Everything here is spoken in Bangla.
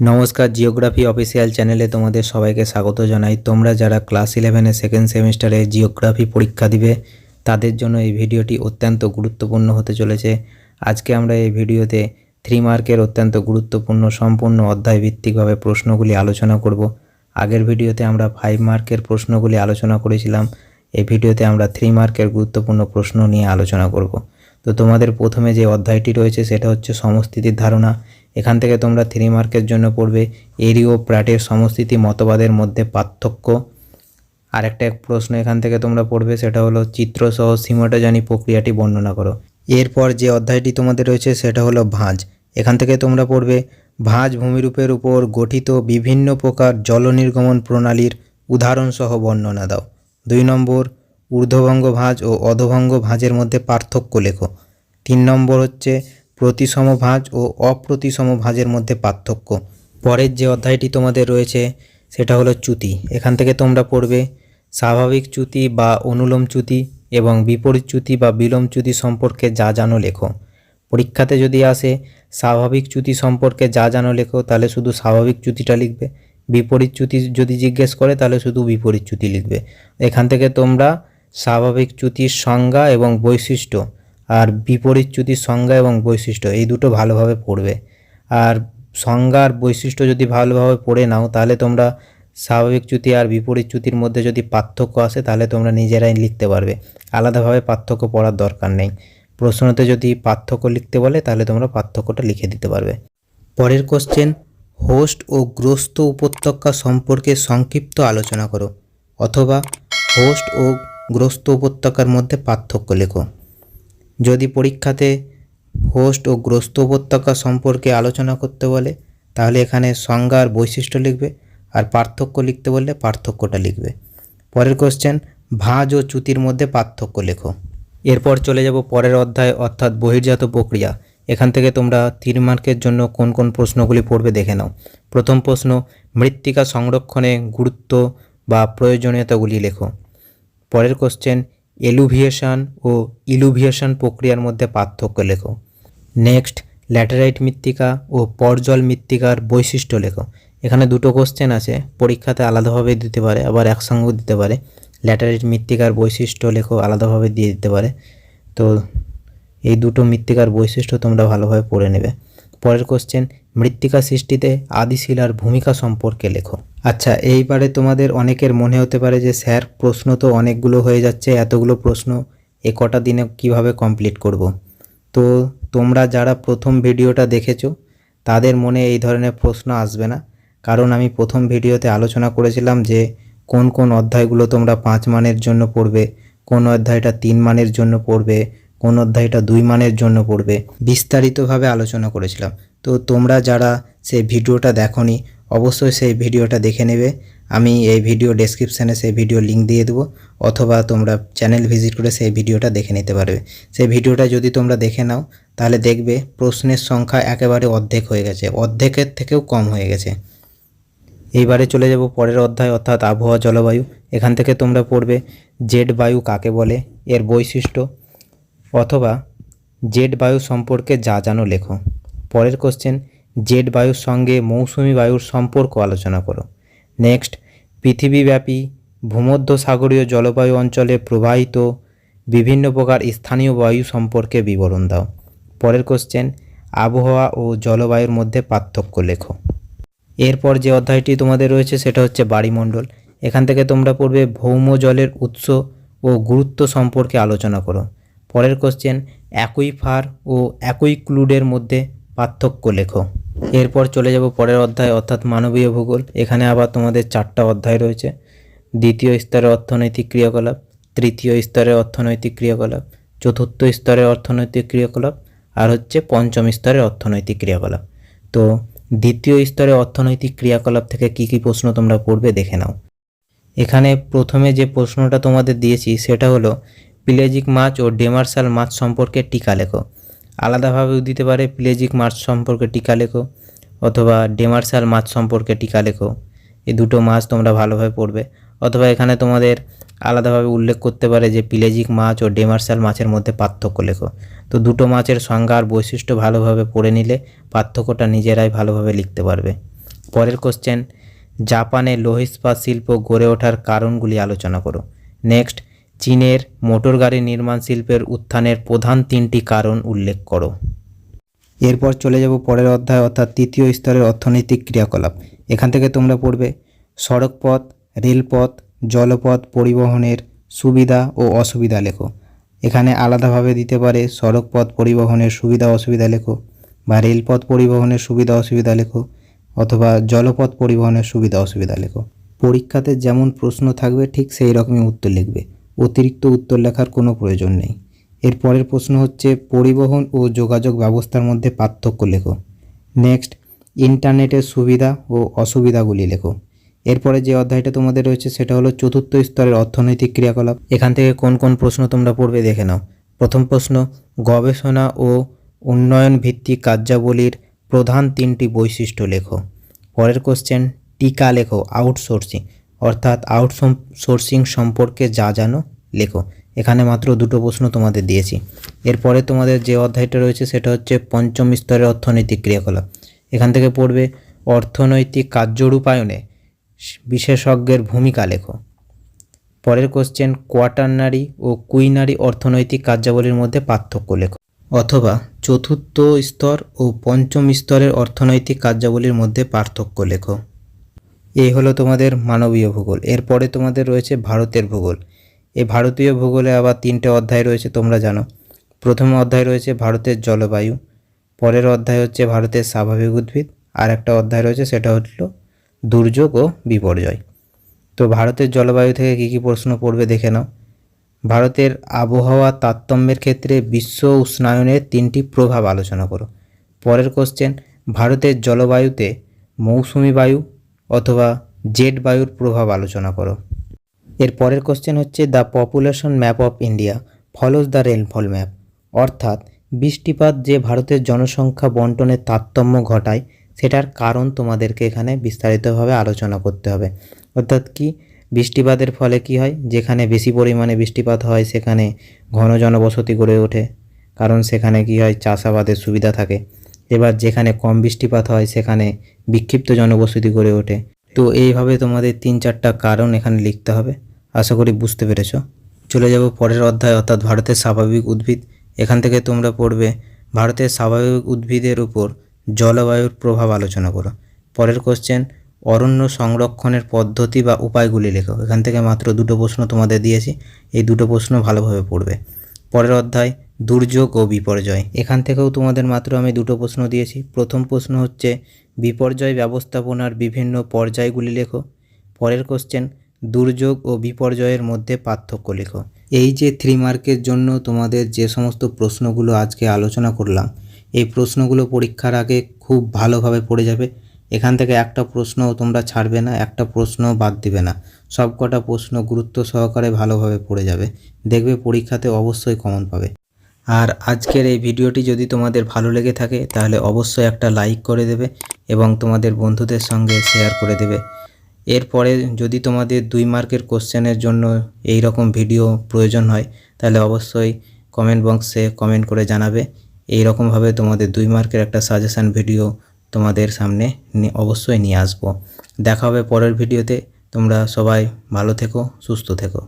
নমস্কার জিওগ্রাফি অফিসিয়াল চ্যানেলে তোমাদের সবাইকে স্বাগত জানাই। তোমরা যারা ক্লাস ইলেভেনে সেকেন্ড সেমিস্টারে জিওগ্রাফি পরীক্ষা দিবে, তাদের জন্য এই ভিডিওটি অত্যন্ত গুরুত্বপূর্ণ হতে চলেছে। আজকে আমরা এই ভিডিওতে থ্রি মার্কের অত্যন্ত গুরুত্বপূর্ণ সম্পূর্ণ অধ্যায় ভিত্তিকভাবে প্রশ্নগুলি আলোচনা করব। আগের ভিডিওতে আমরা ফাইভ মার্কের প্রশ্নগুলি আলোচনা করেছিলাম, এই ভিডিওতে আমরা থ্রি মার্কের গুরুত্বপূর্ণ প্রশ্ন নিয়ে আলোচনা করব। তো তোমাদের প্রথমে যে অধ্যায়টি রয়েছে, সেটা হচ্ছে সমস্থিতির ধারণা। এখান থেকে তোমরা থ্রি মার্কের জন্য পড়বে এরি ও প্র্যাটের সমস্থিতি মতবাদের মধ্যে পার্থক্য। আর একটা প্রশ্ন এখান থেকে তোমরা পড়বে, সেটা হলো চিত্রসহ সীমাটাজানি প্রক্রিয়াটি বর্ণনা করো। এরপর যে অধ্যায়টি তোমাদের রয়েছে, সেটা হলো ভাঁজ। এখান থেকে তোমরা পড়বে, ভাঁজ ভূমিরূপের উপর গঠিত বিভিন্ন প্রকার জল নির্গমন প্রণালীর উদাহরণসহ বর্ণনা দাও। দুই নম্বর, ঊর্ধ্বভঙ্গ ভাঁজ ও অধভঙ্গ ভাঁজের মধ্যে পার্থক্য লেখো। তিন নম্বর হচ্ছে প্রতিসম ভাঁজ ও অপ্রতিসম ভাঁজের মধ্যে পার্থক্য। পরের যে অধ্যায়টি তোমাদের রয়েছে, সেটা হলো চ্যুতি। এখান থেকে তোমরা পড়বে, স্বাভাবিক চ্যুতি বা অনুলোম চ্যুতি এবং বিপরীত চ্যুতি বা বিলোম চ্যুতি সম্পর্কে যা জানো লেখো। পরীক্ষাতে যদি আসে, স্বাভাবিক চ্যুতি সম্পর্কে যা জানো লেখো, তাহলে শুধু স্বাভাবিক চ্যুতিটা লিখবে। বিপরীত চ্যুতি যদি জিজ্ঞেস করে, তাহলে শুধু বিপরীত চ্যুতি লিখবে। এখান থেকে তোমরা স্বাভাবিক চ্যুতির সংজ্ঞা এবং বৈশিষ্ট্য আর বিপরীত চ্যুতির সংজ্ঞা এবং বৈশিষ্ট্য, এই দুটো ভালোভাবে পড়বে। আর সংজ্ঞা আর বৈশিষ্ট্য যদি ভালোভাবে পড়ে নাও, তাহলে তোমরা স্বাভাবিক চ্যুতি আর বিপরীত চ্যুতির মধ্যে যদি পার্থক্য আসে, তাহলে তোমরা নিজেরাই লিখতে পারবে। আলাদাভাবে পার্থক্য পড়ার দরকার নেই। প্রশ্নতে যদি পার্থক্য লিখতে বলে, তাহলে তোমরা পার্থক্যটা লিখে দিতে পারবে। পরের কোশ্চেন হোস্ট ও গ্রস্ত উপত্যকা সম্পর্কে সংক্ষিপ্ত আলোচনা করো, অথবা হোস্ট ও গ্রস্ত উপত্যকার মধ্যে পার্থক্য লেখো। যদি পরীক্ষাতে হোস্ট ও গ্রস্ত উপত্যকা সম্পর্কে আলোচনা করতে বলে, তাহলে এখানে সংজ্ঞা আর বৈশিষ্ট্য লিখবে আর পার্থক্য লিখতে বললে পার্থক্যটা লিখবে। পরের কোশ্চেন ভাঁজ ও চ্যুতির মধ্যে পার্থক্য লেখো। এরপর চলে যাব পরের অধ্যায়, অর্থাৎ বহির্জাত প্রক্রিয়া। এখান থেকে তোমরা তিন মার্কের জন্য কোন কোন প্রশ্নগুলি পড়বে দেখে নাও। প্রথম প্রশ্ন, মৃত্তিকা সংরক্ষণে গুরুত্ব বা প্রয়োজনীয়তাগুলি লেখো। পরের কোশ্চেন এলুভিয়েশন ও ইলুভিয়েশন প্রক্রিয়ার মধ্যে পার্থক্য লেখো। নেক্সট, ল্যাটেরাইট মৃত্তিকা ও পরজল মৃত্তিকার বৈশিষ্ট্য লেখো। এখানে দুটো কোশ্চেন আছে, পরীক্ষাতে আলাদাভাবে দিতে পারে, আবার একসঙ্গেও দিতে পারে। ল্যাটারাইট মৃত্তিকার বৈশিষ্ট্য লেখো, আলাদাভাবে দিয়ে দিতে পারে। তো এই দুটো মৃত্তিকার বৈশিষ্ট্য তোমরা ভালোভাবে পড়ে নেবে। পরের কোশ্চেন মৃত্তিকা সৃষ্টিতে আদিশিলার ভূমিকা সম্পর্কে লেখো। আচ্ছা এইবারে তোমাদের অনেকের মনে হতে পারে যে, স্যার, প্রশ্ন তো অনেকগুলো হয়ে যাচ্ছে, এতগুলো প্রশ্ন, এ কটা দিনে কীভাবে কমপ্লিট করব। তো তোমরা যারা প্রথম ভিডিওটা দেখেছ, তাদের মনে এই ধরনের প্রশ্ন আসবে না কারণ আমি প্রথম ভিডিওতে আলোচনা করেছিলাম যে, কোন কোন অধ্যায়গুলো তোমরা পাঁচ মানের জন্য পড়বে, কোন অধ্যায়টা তিন মানের জন্য পড়বে, কোন অধ্যায়টা দুই মানের জন্য পড়বে, বিস্তারিতভাবে আলোচনা করেছিলাম তো তোমরা যারা সেই ভিডিওটা দেখোনি, অবশ্যই সেই ভিডিওটা দেখে নেবে। আমি এই ভিডিও ডেসক্রিপশানে সেই ভিডিও লিঙ্ক দিয়ে দেবো, অথবা তোমরা চ্যানেল ভিজিট করে সেই ভিডিওটা দেখে নিতে পারবে। সেই ভিডিওটা যদি তোমরা দেখে নাও, তাহলে দেখবে প্রশ্নের সংখ্যা একেবারে অর্ধেক হয়ে গেছে, অর্ধেকের থেকেও কম হয়ে গেছে। এইবারে চলে যাব পরের অধ্যায়, অর্থাৎ আবহাওয়া জলবায়ু। এখান থেকে তোমরা পড়বে জেড বায়ু কাকে বলে, এর বৈশিষ্ট্য, অথবা জেড বায়ু সম্পর্কে যা জানো লেখো। পরের কোশ্চেন জেড বায়ুর সঙ্গে মৌসুমি বায়ুর সম্পর্ক আলোচনা করো। নেক্সট পৃথিবীব্যাপী ভূমধ্য সাগরীয় জলবায়ু অঞ্চলে প্রবাহিত বিভিন্ন প্রকার স্থানীয় বায়ু সম্পর্কে বিবরণ দাও। পরের কোশ্চেন আবহাওয়া ও জলবায়ুর মধ্যে পার্থক্য লেখো। এরপর যে অধ্যায়টি তোমাদের রয়েছে সেটা হচ্ছে বাড়িমণ্ডল। এখান থেকে তোমরা পড়বে ভৌম জলের উৎস ও গুরুত্ব সম্পর্কে আলোচনা করো। পরের কোশ্চেন একই ফার ও একই ক্লুডের মধ্যে পার্থক্য লেখো। এরপর চলে যাব পরের অধ্যায়, অর্থাৎ মানবীয় ভূগোল। এখানে আবার তোমাদের চারটা অধ্যায় রয়েছে। দ্বিতীয় স্তরের অর্থনৈতিক ক্রিয়াকলাপ, তৃতীয় স্তরের অর্থনৈতিক ক্রিয়াকলাপ, চতুর্থ স্তরের অর্থনৈতিক ক্রিয়াকলাপ, আর হচ্ছে পঞ্চম স্তরের অর্থনৈতিক ক্রিয়াকলাপ। তো দ্বিতীয় স্তরে অর্থনৈতিক ক্রিয়াকলাপ থেকে কি কি প্রশ্ন তোমরা পড়বে দেখে নাও। এখানে প্রথমে যে প্রশ্নটা তোমাদের দিয়েছি, সেটা হলো, পিলেজিক মাছ ও ডেমার্সাল মাছ সম্পর্কে টিকা লেখো। আলাদাভাবেও দিতে পারে প্লেজিক মাছ সম্পর্কে টিকা লেখো অথবা ডেমার্সাল মাছ সম্পর্কে টিকা লেখো। এই দুটো মাছ তোমরা ভালোভাবে পড়বে। অথবা এখানে তোমাদের আলাদাভাবে উল্লেখ করতে পারে যে প্লেজিক মাছ ও ডেমার্সাল মাছের মধ্যে পার্থক্য লেখো। তো দুটো মাছের সংজ্ঞা আর বৈশিষ্ট্য ভালোভাবে পড়ে নিলে পার্থক্যটা নিজেরাই ভালোভাবে লিখতে পারবে। পরের কোশ্চেন জাপানে লৌহ ইস্পাত শিল্প গড়ে ওঠার কারণগুলি আলোচনা করো। নেক্সট চীনের মোটর গাড়ি নির্মাণ শিল্পের উত্থানের প্রধান তিনটি কারণ উল্লেখ করো। এরপর চলে যাব পরের অধ্যায়, অর্থাৎ তৃতীয় স্তরের অর্থনৈতিক ক্রিয়াকলাপ। এখান থেকে তোমরা পড়বে, সড়কপথ, রেলপথ, জলপথ পরিবহনের সুবিধা ও অসুবিধা লেখো। এখানে আলাদাভাবে দিতে পারে সড়কপথ পরিবহনের সুবিধা অসুবিধা লেখো বা রেলপথ পরিবহনের সুবিধা অসুবিধা লেখো অথবা জলপথ পরিবহনের সুবিধা অসুবিধা লেখো। পরীক্ষাতে যেমন প্রশ্ন থাকবে, ঠিক সেই রকমই উত্তর লিখবে। অতিরিক্ত উত্তর লেখার কোনো প্রয়োজন নেই। এর পরের প্রশ্ন হচ্ছে, পরিবহন ও যোগাযোগ ব্যবস্থার মধ্যে পার্থক্য লেখো। নেক্সট, ইন্টারনেটের সুবিধা ও অসুবিধাগুলি লেখো। এরপরে যে অধ্যায়টা তোমাদের রয়েছে, সেটা হলো চতুর্থ স্তরের অর্থনৈতিক ক্রিয়াকলাপ। এখান থেকে কোন কোন প্রশ্ন তোমরা পড়বে দেখে নাও। প্রথম প্রশ্ন, গবেষণা ও উন্নয়ন ভিত্তিক কার্যাবলীর প্রধান তিনটি বৈশিষ্ট্য লেখো। পরের কোশ্চেন টিকা লেখো আউটসোর্সিং অর্থাৎ আউটসোর্সিং সম্পর্কে যা জানো, লেখো। এখানে মাত্র দুটো প্রশ্ন তোমাদের দিয়েছি। এরপরে তোমাদের যে অধ্যায়টা রয়েছে, সেটা হচ্ছে পঞ্চম স্তরের অর্থনৈতিক ক্রিয়াকলাপ। এখান থেকে পড়বে, অর্থনৈতিক কার্যরূপায়নে বিশেষজ্ঞের ভূমিকা লেখো। পরের কোশ্চেন কোয়াটারনারি ও কুইনারি অর্থনৈতিক কার্যাবলীর মধ্যে পার্থক্য লেখো। অথবা, চতুর্থ স্তর ও পঞ্চম স্তরের অর্থনৈতিক কার্যাবলীর মধ্যে পার্থক্য লেখো। এই হলো তোমাদের মানবীয় ভূগোল। এরপরে তোমাদের রয়েছে ভারতের ভূগোল। এই ভারতীয় ভূগোলে আবার তিনটে অধ্যায় রয়েছে, তোমরা জানো। প্রথম অধ্যায় রয়েছে ভারতের জলবায়ু, পরের অধ্যায় হচ্ছে ভারতের স্বাভাবিক উদ্ভিদ, আর একটা অধ্যায় রয়েছে সেটা হলো দুর্যোগ ও বিপর্যয়। তো ভারতের জলবায়ু থেকে কী কী প্রশ্ন পড়বে দেখে নাও। ভারতের আবহাওয়া তারতম্যের ক্ষেত্রে বিশ্ব উষ্ণায়নের তিনটি প্রভাব আলোচনা করো। পরের কোশ্চেন ভারতের জলবায়ুতে মৌসুমি বায়ু অথবা জেট বায়ুর প্রভাব আলোচনা করো। এর পরের কোশ্চেন হচ্ছে the population map of India follows the rainfall map অর্থাৎ বৃষ্টিপাত যে ভারতের জনসংখ্যা বন্টনের তারতম্য ঘটায়, সেটার কারণ তোমাদেরকে এখানে বিস্তারিতভাবে আলোচনা করতে হবে। অর্থাৎ কি? বৃষ্টিপাতের ফলে কি হয়? যেখানে বেশি পরিমাণে বৃষ্টিপাত হয়, সেখানে ঘন জনবসতি গড়ে ওঠে। কারণ সেখানে কি হয়? চাষাবাদের সুবিধা থাকে। এবার যেখানে কম বৃষ্টিপাত হয়, সেখানে বিক্ষিপ্ত জনবসতি গড়ে ওঠে। তো এইভাবে তোমাদের তিন চারটা কারণ এখানে লিখতে হবে। আশা করি বুঝতে পেরেছ। চলে যাব পরের অধ্যায়, অর্থাৎ ভারতের স্বাভাবিক উদ্ভিদ। এখান থেকে তোমরা পড়বে, ভারতের স্বাভাবিক উদ্ভিদের উপর জলবায়ুর প্রভাব আলোচনা করো। পরের কোশ্চেন অরণ্য সংরক্ষণের পদ্ধতি বা উপায়গুলি লেখো। এখান থেকে মাত্র দুটো প্রশ্ন তোমাদের দিয়েছি। এই দুটো প্রশ্ন ভালোভাবে পড়বে। পরের অধ্যায় দুর্যোগ ও বিপর্যয়। এখান থেকেও তোমাদের মাত্র আমি দুটো প্রশ্ন দিয়েছি। প্রথম প্রশ্ন হচ্ছে, বিপর্যয় ব্যবস্থাপনার বিভিন্ন পর্যায়গুলি লেখো। পরের কোশ্চেন দুর্যোগ ও বিপর্যয়ের মধ্যে পার্থক্য লেখো। এই যে থ্রি মার্কের জন্য তোমাদের যে সমস্ত প্রশ্নগুলো আজকে আলোচনা করলাম, এই প্রশ্নগুলো পরীক্ষার আগে খুব ভালোভাবে পড়ে যাবে। এখান থেকে একটা প্রশ্ন তোমরা ছাড়বে না, একটা প্রশ্ন বাদ দিবে না। সব কটা প্রশ্ন গুরুত্ব সহকারে ভালোভাবে পড়ে যাবে। দেখবে পরীক্ষাতে অবশ্যই কমন পাবে। আর আজকের এই ভিডিওটি যদি তোমাদের ভালো লেগে থাকে, তাহলে অবশ্যই একটা লাইক করে দেবে এবং তোমাদের বন্ধুদের সঙ্গে শেয়ার করে দেবে। এরপরে যদি তোমাদের দুই মার্কের কোশ্চেনের জন্য এই রকম ভিডিও প্রয়োজন হয়, তাহলে অবশ্যই কমেন্ট বক্সে কমেন্ট করে জানাবে। এই রকমভাবে তোমাদের দুই মার্কের একটা সাজেশান ভিডিও তোমাদের সামনে অবশ্যই নিয়ে আসব। দেখা হবে পরের ভিডিওতে। তোমরা সবাই ভালো থেকো, সুস্থ থেকো।